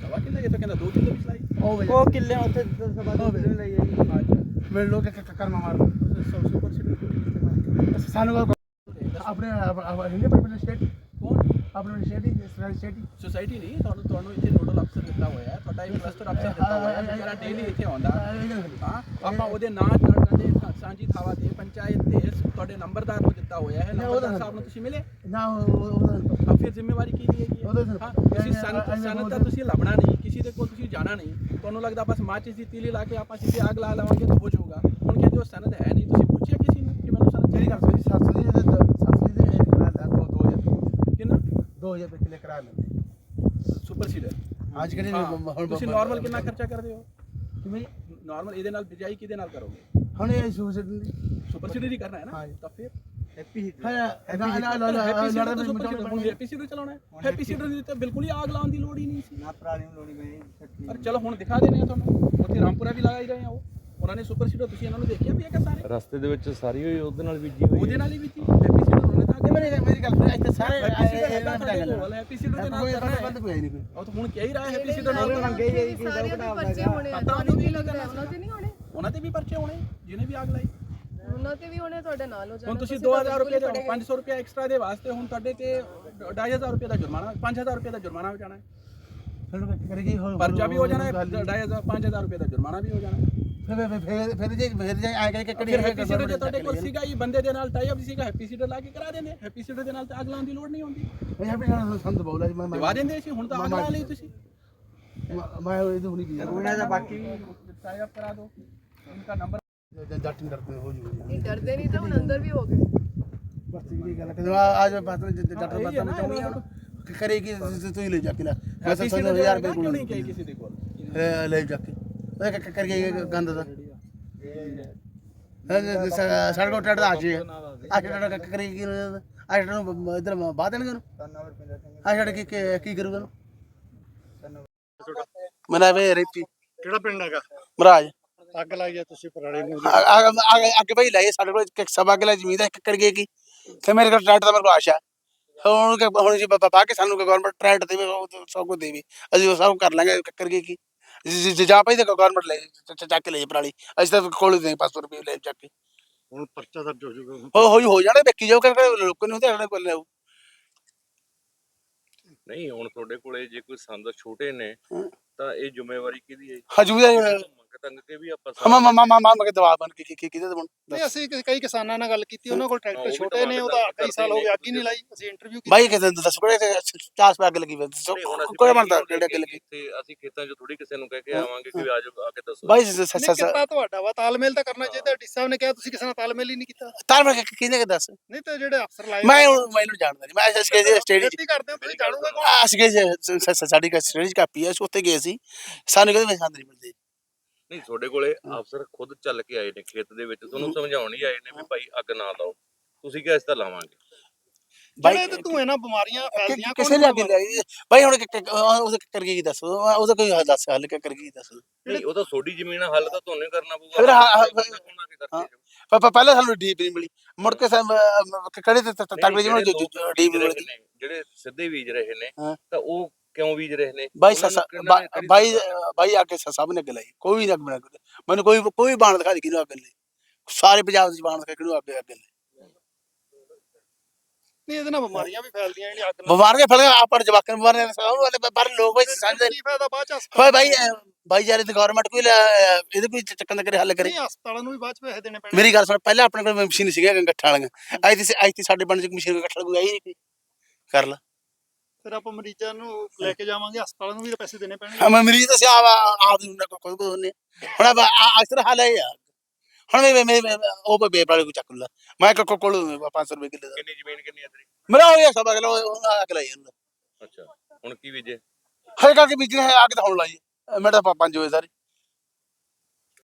ਸਵਾ ਕਿੱਲੇ ਇਹ ਤਾਂ ਕਹਿੰਦਾ 2 ਕਿੱਲੇ ਪਿਛਲਾਈ ਉਹ ਵੇ ਉਹ ਕਿੱਲੇ ਉੱਥੇ ਸਭਾ ਉਹ ਵੇ। ਲਈ ਹੈ ਜੀ ਅੱਛਾ ਮਿਲ ਲੋ ਕਿ ਕਰਮਾ ਮਾਰ ਸੁਪਰ ਸੀਡਰ ਸਾਨੂੰ ਆਪਣੇ ਹਿੰਦੀ ਪਰਮਿਟ ਸਟੇਟ ਕੌਣ ਆਪਣੇ ਸਟੇਟ ਸਟੇਟ ਸੋਸਾਇਟੀ ਨਹੀਂ ਤੁਹਾਨੂੰ ਤੁਹਾਨੂੰ ਇੱਥੇ ਨੋਡਲ ਅਫਸਰ ਦਿੱਤਾ ਹੋਇਆ ਹੈ ਤੁਹਾਡਾ ਇੱਕ ਕਲਸਟਰ ਅਫਸਰ ਦਿੱਤਾ ਹੋਇਆ ਹੈ ਜਿਹੜਾ ਡੇਲੀ ਇੱਥੇ ਆਉਂਦਾ। ਹਾਂ ਆਪਾਂ ਉਹਦੇ ਨਾਂ ਤੁਹਾਡੇ ਸਾਂਝੀ ਥਾਵਾਂ ਤੇ ਪੰਚਾਇਤ ਤੇ ਤੁਹਾਡੇ ਨੰਬਰਦਾਰ ਨੂੰ ਦਿੱਤਾ ਹੋਇਆ ਹੈ। ਨੰਬਰਦਾਰ ਸਾਹਿਬ ਨੂੰ ਤੁਸੀਂ ਮਿਲੇ? ਨਾ ਉਹ ਫਿਰ ਜ਼ਿੰਮੇਵਾਰੀ ਕੀ ਦੀ ਹੈਗੀ ਤੁਸੀਂ ਇਹ- ਸਨ ਇਹ- ਇਹ ਸਨ ਤਾਂ ਤੁਸੀਂ ਲੱਭਣਾ ਨਹੀਂ ਕਿਸੇ ਦੇ ਕੋਲ ਤੁਸੀਂ ਜਾਣਾ ਨਹੀਂ। ਤੁਹਾਨੂੰ ਲੱਗਦਾ ਬਸ ਮਾਚਿਸ ਦੀ ਤੀਲੀ ਲਾ ਕੇ ਆਪਾਂ ਸਿੱਧੇ ਅੱਗ ਲਾ ਲਵਾਂਗੇ ਤਾਂ ਹੋ ਜਾਊਗਾ। ਹੁਣ ਕਹਿੰਦੇ ਉਹ ਸਨਦ ਹੈ ਨਹੀਂ ਤੁਸੀਂ ਪੁੱਛਿਆ ਕਿਸੇ ਨੂੰ ਕਿ ਮੈਨੂੰ ਸਨਦ ਜਿਹੜੀ ਚਾਹੀਦਾ ਗੱਲ ਸੋਈ ਸੱਤ ਦੀ ਸੱਤ ਦੀ ਦੇ ਕਰਾ ਦੋ ਦੋ ਹਜ਼ਾਰ ਕਿੰਨਾ 2000 ਰੁਪਏ ਕਿਲੇ ਕਰਾ ਲੈਂਦੇ। ਸੁਪਰ ਸੀਡਰ ਅੱਜ ਕਿਹੜੇ ਹਾਂ, ਹੁਣ ਤੁਸੀਂ ਨਾਰਮਲ ਕਿੰਨਾ ਖਰਚਾ ਕਰਦੇ ਹੋ? ਕਿਵੇਂ? ਨਾਰਮਲ ਇਹਦੇ ਨਾਲ ਬਿਜਾਈ ਕਿਹਦੇ ਨਾਲ ਕਰੋਗੇ? ਹੁਣ ਇਹ ਸੂਸਟ ਸੁਪਰ ਸੀਡਰ ਹੀ ਕਰਨਾ ਹੈ ਨਾ? ਹਾਂ ਜੀ। ਤਾਂ ਫਿਰ? ਹੈਪੀ ਹਾਂ ਨਾ ਨਾ ਨਾ ਹੈਪੀ ਸੀਡਰ ਲੜਦਾ ਤਾਂ ਮੈਂ ਸੁਪਰ ਸੀਡਰ ਹੁਣ ਹੈਪੀ ਸੀਡਰ ਚਲਾਉਣਾ ਹੈ। ਹੈਪੀ ਸੀਡਰ ਦੀ ਤਾਂ ਬਿਲਕੁਲ ਹੀ ਆਗ ਲਾਉਣ ਦੀ ਲੋੜ ਹੀ ਨਹੀਂ ਸੀ। ਨਾ ਪੁਰਾਣੀ ਲੋੜੀ ਮੈਂ ਪਰ ਚਲੋ ਹੁਣ ਦਿਖਾ ਦੇਣੇ ਆ ਤੁਹਾਨੂੰ। ਉੱਥੇ ਰਾਮਪੁਰਾ ਵੀ ਲਗਾ ਹੀ ਰਹੇ ਆ ਉਹ। ਉਹਨਾਂ ਨੇ ਸੁਪਰ ਸੀਡਰ ਤੁਸੀਂ ਇਹਨਾਂ ਨੂੰ ਦੇਖਿਆ ਵੀ ਹੈਗਾ ਸਾਰੇ? ਰਸਤੇ ਦੇ ਵਿੱਚ ਸਾਰੀ ਹੋਈ ਉਹਦੇ ਨਾਲ ਬੀਜੀ ਹੋਈ ਉਹਦੇ ਨਾਲ ਹੀ ਵੀ ਸੀ ਹੈਪੀ ਸੀਡਰ ਉਹਨੇ ਤਾਂ ਮੇਰੀ ਮੇਰੀ ਗੱਲ ਸੁਣ ਇੱਥੇ ਸਾਰੇ ਹੈਪੀ ਸੀਡਰ ਹੈਗਾ ਤੁਹਾਡੇ ਕੋਲ। ਹੈਪੀ ਸੀਡਰ ਦੇ ਨਾਲ ਕੋਈ ਕਰਨਾ ਹੈ ਬੰਦ ਕੋਈ ਨਹੀਂ ਕੋਈ। ਉਹ ਤਾਂ ਹੁਣ ਕਹਿ ਹੀ ਰਹਾ ਹੈਪੀ ਸੀਡਰ ਨਾਲ ਕਰਨਾ। ਮੰਗੇ ਹੀ ਕਿ ਸਾਰਿਆਂ ਦੇ ਪਰਚੇ ਹੋਣੇ ਆ। ਪਤਾ ਤੁਹਾਨੂੰ ਨਹੀਂ ਕੀ ਵੀ ਲੱਗਦਾ ਕਰਨਾ ਉਹਨਾਂ ਤੇ ਨਹੀਂ ਹੋਣੇ। ਉਹਨਾਂ ਤੇ ਵੀ ਪਰਚੇ ਹੋਣੇ ਜਿਹਨੇ ਵੀ ਆਗ ਲਾਈ। ਉਹਨਾਂ ਤੇ ਵੀ ਹੋਣੇ ਤੁਹਾਡੇ ਨਾਲ ਹੋ ਜਾਣਾ। ਹੁਣ ਤੁਸੀਂ 2000 ਰੁਪਏ ਦੇ 500 ਰੁਪਏ ਐਕਸਟਰਾ ਦੇ ਵਾਸਤੇ ਹੁਣ ਤੁਹਾਡੇ ਤੇ 2500 ਰੁਪਏ ਦਾ ਜੁਰਮਾਨਾ 5000 ਰੁਪਏ ਦਾ ਜੁਰਮਾਨਾ ਹੋ ਜਾਣਾ ਹੈ। ਫਿਰ ਕਰੇਗੀ ਹੋ ਪਰਚਾ ਵੀ ਹੋ ਜਾਣਾ ਹੈ 2500 5000 ਰੁਪਏ ਦਾ ਜੁਰਮਾਨਾ ਵੀ ਹੋ ਜਾਣਾ ਹੈ। ਫਿਰ ਫਿਰ ਫਿਰ ਜੇ ਫਿਰ ਜੇ ਆ ਕੇ ਕਿਹੜੀ ਫਿਰ ਹੈਪੀ ਸੀਡਰ ਜੇ ਤੁਹਾਡੇ ਕੋਲ ਸੀਗਾ ਹੀ ਬੰਦੇ ਦੇ ਨਾਲ ਟਾਈ ਅਪ ਸੀਗਾ ਹੈਪੀ ਸੀਡਰ ਲਾ ਕੇ ਕਰਾ ਦਿੰਦੇ। ਹੈਪੀ ਸੀਡਰ ਦੇ ਨਾਲ ਤਾਂ ਅੱਗ ਲਾਉਣ ਦੀ ਲੋੜ ਨਹੀਂ ਹੁੰਦੀ। ਮੈਂ ਆਪਣੇ ਸੰਤ ਬੋਲਾ ਜੀ ਮੈਂ ਦਵਾ ਦਿੰਦੇ ਸੀ ਹੁਣ ਤਾਂ ਅੱਗ ਲਾ ਲਈ ਤੁਸੀਂ। ਮੈਂ ਇਹ ਤੋਂ ਨਹੀਂ ਕੀ ਉਹਨਾਂ ਦਾ ਬਾਕੀ ਵੀ ਟਾਈ ਅਪ ਕਰਾ ਦਿਓ ਉਨਕਾ ਨੰਬਰ ਜੱਟ ਨਹੀਂ ਡਰਦੇ ਹੋ ਜੂਗਾ ਨਹੀਂ ਡਰਦੇ ਨਹੀਂ ਤਾਂ ਹੁਣ ਅੰਦਰ ਵੀ ਹੋ ਗਏ। ਬਸ ਇਹ ਗੱਲ ਕਿ ਅੱਜ ਮੈਂ ਬਾਤ ਜੱਟ ਬਾਤ ਮੈਂ ਚਾਹੁੰਦੀ ਹਾਂ ਕਰੇਗੀ ਤੂੰ ਹੀ ਲੈ ਜਾ ਕੇ ਲੈ। ਮੈਂ ਹੈਪੀ ਸੀਡਰ 70000 ਰੁਪਏ ਕਿਉਂ ਨਹੀਂ ਕਹੀ ਕਿਸੇ ਦੇ ਕੋਲ? ਕੋਲ ਲੈ ਜਾ ਕੇ। ਕ- ਕਰਕੇ ਗੰਦ ਦਾ। ਸਾਡੇ ਕੋਲ ਟੱਟ ਦਾ ਆਜੀ ਆ ਟੱਟ ਕਰੇਗੀ ਆ ਟੱਟ ਨੂੰ ਇਧਰ ਬਾਤ ਦੇਣਗੇ ਉਹਨੂੰ? ਆ ਟੱਟ ਕੀ ਕੀ- ਕੀ ਕਰੂਗਾ ਉਹਨੂੰ? ਮੇਰਾ ਵੇ ਰੇਪੀ ਕਿਹੜਾ ਪਿੰਡ ਹੈਗਾ? ਮਹਾਰਾਜ। ਅੱਗ ਲਾਈ ਹੈ ਤੁਸੀਂ ਪਰਾੜੇ ਨੂੰ ਅੱਗੇ ਭਾਈ ਲਾਏ ਸਾਡੇ ਕੋਲ ਇੱਕ ਸਵਾ ਕਿਲਾ ਜ਼ਮੀਨ ਹੈ ਇੱਕ ਕਰਕੇ ਕੀ? ਤੇ ਮੇਰੇ ਕੋਲ ਟਰੈਕਟਰ ਦਾ ਮੇਰੇ ਕੋਲ ਆਸ਼ਾ ਹੁਣ ਕਿ- ਹੁਣ ਜੀ ਬਾਬਾ ਕੇ ਸਾਨੂੰ ਗਵਰਨਮੈਂਟ ਟਰੈਕਟਰ ਦੇਵੇ ਉਹ ਤਾਂ ਸਭ ਕੁਝ ਦੇਵੇ। ਅਸੀਂ ਉਹ ਸਭ ਕਰ ਲਾਂਗੇ ਕਰਕੇ ਕੀ? ਜੇ- ਜੇ ਜਾ ਪਈ ਤਾਂ ਗਵਰਨਮੈਂਟ ਲੈ ਚ- ਚ- ਚੱਕ ਕੇ ਲੈ ਜਾ ਪਰਾਲੀ। ਅਸੀਂ ਤਾਂ ਕੋਲ ਦੇ 500 ਰੁਪਏ ਲੈ ਚੱਕ ਕੇ। ਹੁਣ ਪਰਚਾ ਦਰਜ ਹੋ ਜਾਊਗਾ ਹੋ ਹੋਈ ਹੋ ਜਾਣਾ ਵੇਖੀ ਜਾਓ ਕਰਕੇ ਲੋਕਾਂ ਨੂੰ ਤੇ ਕੋਲ ਲਿਆਓ। ਨਹੀਂ ਹੁਣ ਤੁਹਾਡੇ ਕੋਲੇ ਜੇ ਕੋਈ ਸੰਦ ਛੋਟੇ ਨੇ ਹਾਂ। ਤਾਂ ਇਹ ਜ਼ਿੰਮੇਵਾਰੀ ਕਿਹਦੀ ਹੈ ਹਜੂਦਾ ਮੰਗ ਤੰਗ ਕੇ ਵੀ ਆਪਾਂ ਮਮਾ ਮਮਾ ਮਮਾ ਮਗੇ ਦਵਾ ਬਣ ਕੇ ਕੀ ਕੀ ਕਿਹਦੇ ਬਣ ਨਹੀਂ ਅਸੀਂ ਕਿ- ਕਈ ਕਿਸਾਨਾਂ ਨਾਲ ਗੱਲ ਕੀਤੀ ਉਹਨਾਂ ਕੋਲ ਹਾਂ, ਟਰੈਕਟਰ ਉਹ ਵੀ ਛੋਟੇ ਨੇ ਤਾਂ ਉਹਦਾ ਕਰਦੇ ਕਈ ਸਾਲ ਹੋ ਗਏ ਅੱਗ ਹੀ ਨੇ। ਨਹੀਂ ਲਾਈ ਅਸੀਂ ਇੰਟਰਵਿਊ ਕੀਤੀ। ਬਾਈ ਕਿਸੇ ਦੱਸ ਕੋਲੇ ਚਾਸ ਪੈ ਅੱਗ ਲੱਗੀ ਹੋਈ ਦੱਸੋ ਕੋਈ ਬਣਦਾ ਕਿਹੜੇ ਅੱਗ ਲੱਗੀ? ਇੱਥੇ ਅਸੀਂ ਖੇਤਾਂ 'ਚ ਥੋੜੀ ਕਿਸੇ ਨੂੰ ਕਹਿ ਕੇ ਆਵਾਂਗੇ ਕਿ ਆ ਜਾਓ ਆ ਕੇ ਦੱਸੋ। ਬਾਈ ਨਹੀਂ ਸ ਕੀਤਾ ਤੁਹਾਡਾ ਵਾ ਤਾਲਮੇਲ ਤਾਂ ਕਰਨਾ ਚਾਹੀਦਾ ਡੀ ਸਾਹਿਬ ਨੇ ਕਿਹਾ ਤੁਸੀਂ ਕਿਸੇ ਨਾਲ ਤਾਲਮੇਲ ਹੀ ਨਹੀਂ ਕੀਤਾ। ਤਾਰ ਮੈਂ ਕਿਹਨੇ ਕਿ ਦੱਸ? ਨਹੀਂ ਤਾਂ ਜਿਹੜੇ ਅਫਸਰ ਲਾਏ ਮੈਂ ਹੁਣ ਮੈਨੂੰ ਜਾਣਦਾ ਨਹੀਂ ਮੈਂ ਅਸਕੇ ਜੇ ਸਟੇਡੀ ਖੇਤੀ ਕਰਦੇ ਹੋ ਤੁਸੀਂ ਜਾਣੋਗੇ ਕੌਣ? ਅਸਕੇ ਜੇ ਸਾਡੀ ਸਟੇਡੀ ਕਾਪੀ ਹੈ ਅਸੀਂ ਉੱਥੇ ਗਏ ਸੀ। ਸਾਨੂੰ ਕਹਿੰਦੇ ਮੈਂ ਸੰਦ ਨਹੀਂ ਮਿਲਦੇ। ਨਹੀਂ ਤੁਹਾਡੇ ਕੋਲੇ ਅਫਸਰ ਖੁਦ ਚੱਲ ਕੇ ਆਏ ਨੇ ਖੇਤ ਦੇ ਵਿੱਚ ਤੁਹਾਨੂੰ ਸਮਝਾਉਣ ਹੀ ਆਏ ਨੇ ਵੀ ਭਾਈ ਅੱਗ ਨਾ ਲਾਓ। ਤੁਸੀਂ ਕਿਹਾ ਇਸ ਤਾਂ ਲਾਵਾਂਗੇ। ਜਿਹੜੇ ਤੇ ਧੂਏ ਨਾਲ ਬਿਮਾਰੀਆਂ ਫੈਲਦੀਆਂ ਕਿਸੇ ਨੇ ਅੱਗੇ ਲਿਆਈ ਬਾਈ ਹੁਣ ਉਹਦੇ ਕਰਕੇ ਕੀ ਦੱਸ ਉਹਦਾ ਕੋਈ ਹੱਲ ਦੱਸ ਹੱਲ ਕਰਕੇ ਕੀ ਦੱਸ? ਨਹੀਂ ਉਹ ਤਾਂ ਤੁਹਾਡੀ ਜ਼ਮੀਨ ਹੱਲ ਤਾਂ ਤੁਹਾਨੂੰ ਕਰਨਾ ਪਊਗਾ। ਫਿਰ ਹਾਂ- ਹਾਂ- ਕੌਣ ਆ ਕੇ ਕਰਕੇ ਹਾਂ। ਜਾਊ? ਪ- ਪ- ਪਹਿਲਾਂ ਸਾਨੂੰ ਡੀਪ ਨਹੀਂ ਮਿਲੀ। ਮੁੜ ਕੇ ਸਾਨੂੰ ਕਿਹੜੇ ਤੇ ਤਗੜੇ ਜਿਹੇ ਜਿਹੜੇ ਡੀਪ ਮਿਲ ਸਿੱਧੇ ਬੀਜ ਰਹੇ ਨੇ। ਤਾਂ ਉਹ ਕਿਉਂ ਬੀਜ ਰਹੇ ਨੇ? ਬਾਈ ਉਹਨਾਂ ਨੂੰ ਸੱਸਾ ਕਿਹਨਾਂ ਨੇ ਕਰੀ ਬਾਈ ਦਿੱਤਾ? ਬਾਈ ਆ ਕੇ ਸਭ ਨੇ ਅੱਗ ਲਾਈ ਕੋਈ ਵੀ ਨਾ ਅੱਗ ਬਣਾ ਕੇ ਮੈਨੂੰ ਕੋਈ ਕੋਈ ਬਾਣ ਦਿਖਾ ਦੇ ਕਿਹਨੂੰ ਅੱਗ ਲਈ। ਸਾਰੇ ਪੰਜਾਬ ਦੇ ਬਾਣ ਦਿਖਾ ਕਿਹਨੂੰ ਅੱਗ ਅੱਗ ਲਈ। ਨਹੀਂ ਇਹਦੇ ਨਾਲ ਬਿਮਾਰੀਆਂ ਵੀ ਫੈਲਦੀਆਂ ਜਿਹੜੀਆਂ ਅੱਗ ਨਾਲ। ਬਿਮਾਰ ਕੇ ਫੜ ਆਪਾਂ ਜਵਾਕਾਂ ਨੂੰ ਬਿਮਾਰੀਆਂ ਸਭ ਵਾਲੇ ਪਰ ਲੋਕ ਸਮਝਦੇ ਕੀ ਫਾਇਦਾ ਬਾਅਦ ਚ ਯਾਰ ਇਹ ਗਵਰਨਮੈਂਟ ਕੋਈ ਇਹਦੇ ਕੋਈ ਚੱਕਣ ਦਾ ਕਰੇ ਹੱਲ ਕਰੇ। ਨਹੀਂ ਹਸਪਤਾਲਾਂ ਨੂੰ ਵੀ ਬਾਅਦ ਚ ਪੈਸੇ ਦੇਣੇ ਪੈਣੇ। ਮੇਰੀ ਗੱਲ ਸੁਣ ਪਹਿਲਾਂ ਆਪਣੇ ਕੋਲ ਮਸ਼ੀਨ ਸੀਗਾ ਗੱਠਾਂ ਵਾਲੀਆਂ। ਅੱਜ ਤੇ ਅੱਜ ਤੇ ਸਾਡੇ ਪਿੰਡ ਚ ਮਸ਼ੀਨ ਗੱਠਾਂ ਕੋਈ ਆਈ ਨਹੀਂ ਕੋਈ। ਕਰ ਲਾ। ਫਿਰ ਆਪਾਂ ਮਰੀਜ਼ਾਂ ਨੂੰ ਲੈ ਕੇ ਜਾਵਾਂਗੇ ਹਸਪਤਾਲਾਂ ਨੂੰ ਵੀ ਤਾਂ ਪੈਸੇ ਦੇਣੇ ਪੈਣਗੇ। ਹਾਂ ਮੈਂ ਮਰੀਜ਼ ਤਾਂ ਸਿਆ ਆਪ ਨੂੰ ਨਾ ਕੋਈ ਕੋਈ ਹੁੰਨੇ ਹੁਣ ਆ ਤਰ੍ਹਾਂ ਹਾਲ ਹੈ ਯਾਰ। ਹੁਣ ਮੈਂ ਮੈਂ ਉਹ ਬੇ ਵਾਲੇ ਕੋ ਚੱਕ ਲਾ। ਮੈਂ ਕੋ ਕੋਲ 500 ਰੁਪਏ ਕਿੱਲੇ ਦਾ। ਕਿੰਨੀ ਜ਼ਮੀਨ ਕਿੰਨੀ ਹੈ ਤੇਰੀ? ਮੇਰਾ ਹੋ ਗਿਆ ਸਭ ਅਗਲਾ ਉਹਨਾਂ ਅਗਲਾ ਹੀ ਹੁੰਦਾ ਅੱਛਾ ਹੁਣ ਕੀ ਬੀਜੇ? ਹਰੇ ਕਰਕੇ ਬੀਜਣਾ ਹੈ ਆ ਕੇ ਤਾਂ ਹੁਣ ਲਾਈ। ਮੈਂ ਤਾਂ 5 ਵਜੇ ਸਾਰੇ।